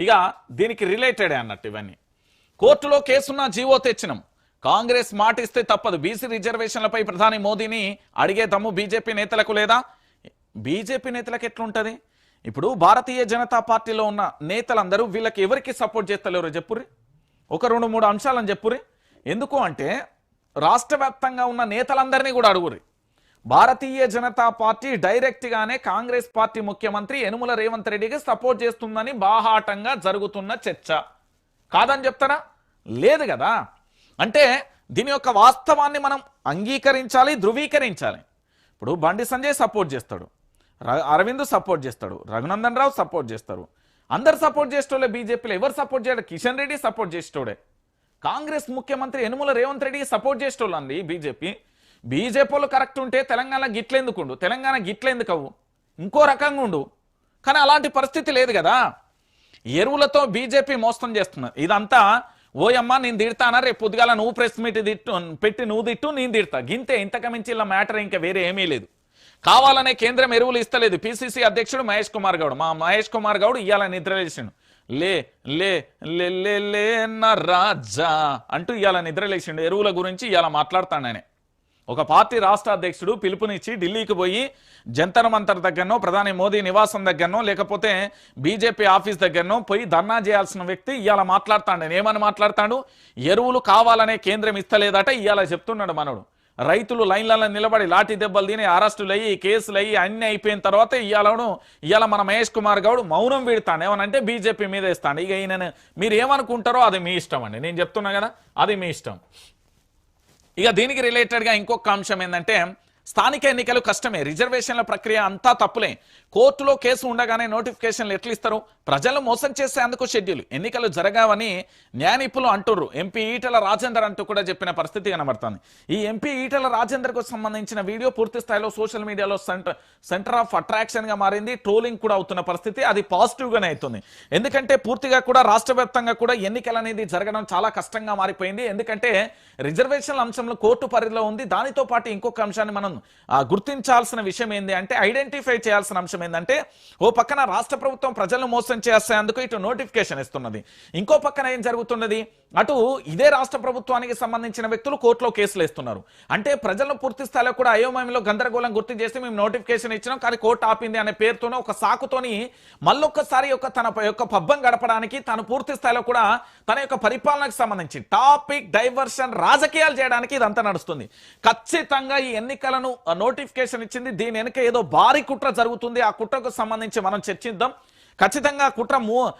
ఇక దీనికి రిలేటెడే అన్నట్టు ఇవన్నీ. కోర్టులో కేసున్న జీవో తెచ్చినాం. కాంగ్రెస్ మాటిస్తే తప్పదు. బీసీ రిజర్వేషన్లపై ప్రధాని మోదీని అడిగే దమ్ము బీజేపీ నేతలకు లేదా? బీజేపీ నేతలకు ఎట్లుంటది? ఇప్పుడు భారతీయ జనతా పార్టీలో ఉన్న నేతలందరూ వీళ్ళకి ఎవరికి సపోర్ట్ చేస్తలేరో చెప్పుర్రి? ఒక రెండు మూడు అంశాలను చెప్పుర్రి. ఎందుకు అంటే రాష్ట్ర ఉన్న నేతలందరినీ కూడా అడుగురి భారతీయ జనతా పార్టీ డైరెక్ట్ గానే కాంగ్రెస్ పార్టీ ముఖ్యమంత్రి యనుమల రేవంత్ రెడ్డికి సపోర్ట్ చేస్తుందని బాహాటంగా జరుగుతున్న చర్చ. కాదని చెప్తారా? లేదు కదా. అంటే దీని యొక్క వాస్తవాన్ని మనం అంగీకరించాలి ధృవీకరించాలి. ఇప్పుడు బండి సంజయ్ సపోర్ట్ చేస్తాడు. ర- అరవింద్ సపోర్ట్ చేస్తాడు. రఘునందన్ రావు సపోర్ట్ చేస్తారు. అందరు సపోర్ట్ చేసేటోళ్ళే బీజేపీలో ఎవరు సపోర్ట్ చేయడు? కిషన్ రెడ్డి సపోర్ట్ చేసేటోడే. కాంగ్రెస్ ముఖ్యమంత్రి యనుమల రేవంత్ రెడ్డి సపోర్ట్ చేసేటోళ్ళు అండి బీజేపీ. బీజేపీలో కరెక్ట్ ఉంటే తెలంగాణ గిట్లెందుకుండు? తెలంగాణ గిట్లెందుకు అవ్వు ఇంకో రకంగా ఉండు. కానీ అలాంటి పరిస్థితి లేదు కదా. ఎరువులతో బీజేపీ మోసం చేస్తున్నారు ఇదంతా ఓయమ్మ నేను తిడతానా? రేపు పొద్దుగాల నువ్వు ప్రెస్ మీట్ తిట్టు పెట్టి నువ్వు తిట్టు నేను తిడతా. గింతే ఇంతకమించి ఇలా మ్యాటర్ ఇంకా వేరే ఏమీ లేదు. కావాలనే కేంద్రం ఎరువులు ఇస్తలేదు. పిసిసి అధ్యక్షుడు మహేష్ కుమార్ గౌడ్. మా మహేష్ కుమార్ గౌడ్ ఇవాళ నిద్రలేసిండు లే లే లే లే లే నా రాజా అంటూ ఇవాళ నిద్రలేసిండు ఎరువుల గురించి ఇవాళ మాట్లాడతాడనే ఒక పార్టీ రాష్ట్ర అధ్యక్షుడు పిలుపునిచ్చి ఢిల్లీకి పోయి జంతర్ మంతర్ దగ్గరనో ప్రధాని మోదీ నివాసం దగ్గరనో లేకపోతే బీజేపీ ఆఫీస్ దగ్గరనో పోయి ధర్నా చేయాల్సిన వ్యక్తి ఇవాళ మాట్లాడతాడు. ఏమని మాట్లాడతాడు? ఎరువులు కావాలనే కేంద్రం ఇస్తలేదట ఇవాళ చెప్తున్నాడు మనోడు. రైతులు లైన్లలో నిలబడి లాఠీ దెబ్బలు తిని అరెస్టులు అయ్యి కేసులు అయ్యి అన్ని అయిపోయిన తర్వాత ఇవాళను ఇవాళ మన మహేష్ కుమార్ గౌడ్ మౌనం వీడతాను ఏమనంటే బీజేపీ మీద ఇస్తాను ఇక ఈయన మీరు ఏమనుకుంటారో అది మీ ఇష్టం అండి. నేను చెప్తున్నా కదా అది మీ ఇష్టం. ఇక దీనికి రిలేటెడ్గా ఇంకొక అంశం ఏంటంటే స్థానిక ఎన్నికలు కష్టమే. రిజర్వేషన్ల ప్రక్రియ అంతా తప్పులే. కోర్టులో కేసు ఉండగానే నోటిఫికేషన్లు ఎట్లు ఇస్తారు ప్రజలు మోసం చేసేందుకు షెడ్యూల్. ఎన్నికలు జరగావని న్యాయనిపులు అంటుర్రు. ఎంపీ ఈటల రాజేందర్ అంటూ కూడా చెప్పిన పరిస్థితి కనబడుతుంది. ఈ ఎంపీ ఈటల రాజేందర్కు సంబంధించిన వీడియో పూర్తి స్థాయిలో సోషల్ మీడియాలో సెంటర్ సెంటర్ ఆఫ్ అట్రాక్షన్గా మారింది. ట్రోలింగ్ కూడా అవుతున్న పరిస్థితి. అది పాజిటివ్ గానే అవుతుంది. ఎందుకంటే పూర్తిగా కూడా రాష్ట్ర వ్యాప్తంగా కూడా ఎన్నికలు అనేది జరగడం చాలా కష్టంగా మారిపోయింది. ఎందుకంటే రిజర్వేషన్ల అంశంలో కోర్టు పరిధిలో ఉంది. దానితో పాటు ఇంకొక అంశాన్ని మనం గుర్తించాల్సిన విషయం ఏంది అంటే ఐడెంటిఫై చేయాల్సిన అంశం ఏంటంటే ఓ పక్కన రాష్ట్ర ప్రభుత్వం ప్రజలను మోసం చేసేందుకు ఇటు నోటిఫికేషన్ ఇస్తున్నది. ఇంకో పక్కన ఏం జరుగుతున్నది? అటు ఇదే రాష్ట్ర ప్రభుత్వానికి సంబంధించిన వ్యక్తులు కోర్టులో కేసులు వేస్తున్నారు. అంటే ప్రజలను పూర్తి స్థాయిలో కూడా అయోమయంలో గందరగోళం గుర్తు చేసి మేము నోటిఫికేషన్ ఇచ్చినాం కానీ కోర్టు ఆపింది అనే పేరుతోనే ఒక సాకుతోని మళ్ళొక్కసారి యొక్క తన యొక్క పబ్బం గడపడానికి తను పూర్తి స్థాయిలో కూడా తన యొక్క పరిపాలనకు సంబంధించి టాపిక్ డైవర్షన్ రాజకీయాలు చేయడానికి ఇదంతా నడుస్తుంది. ఖచ్చితంగా ఈ ఎన్నికలను నోటిఫికేషన్ ఇచ్చింది దీని వెనుక ఏదో భారీ కుట్ర జరుగుతుంది. ఆ కుట్రకు సంబంధించి మనం చర్చిద్దాం. ఖచ్చితంగా కుట్ర ము-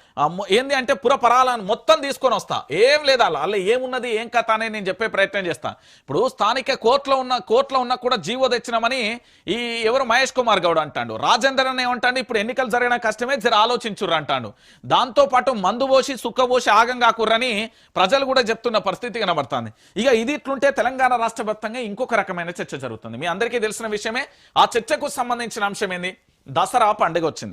ఏంది అంటే పురపరాలను మొత్తం తీసుకొని వస్తా. ఏం లేదా అలా. ఏమున్నది? ఏం కథ అనేది నేను చెప్పే ప్రయత్నం చేస్తా. ఇప్పుడు స్థానిక కోర్టులో ఉన్న కోర్టులో ఉన్న కూడా జీవో తెచ్చినామని ఈ ఎవరు మహేష్ కుమార్ గౌడ్ అంటాడు. రాజేందర్ అని ఏమంటాడు ఇప్పుడు ఎన్నికలు జరగడం కష్టమే జర ఆలోచించుర్రు అంటాడు. దాంతో పాటు మందు పోసి సుక్కబోసి ఆగం కాకుర్రని ప్రజలు కూడా చెప్తున్న పరిస్థితి కనబడుతుంది. ఇక ఇది ఇట్లుంటే తెలంగాణ రాష్ట్ర వ్యాప్తంగా ఇంకొక రకమైన చర్చ జరుగుతుంది. మీ అందరికీ తెలిసిన విషయమే. ఆ చర్చకు సంబంధించిన అంశం ఏంది? దసరా పండుగ వచ్చింది.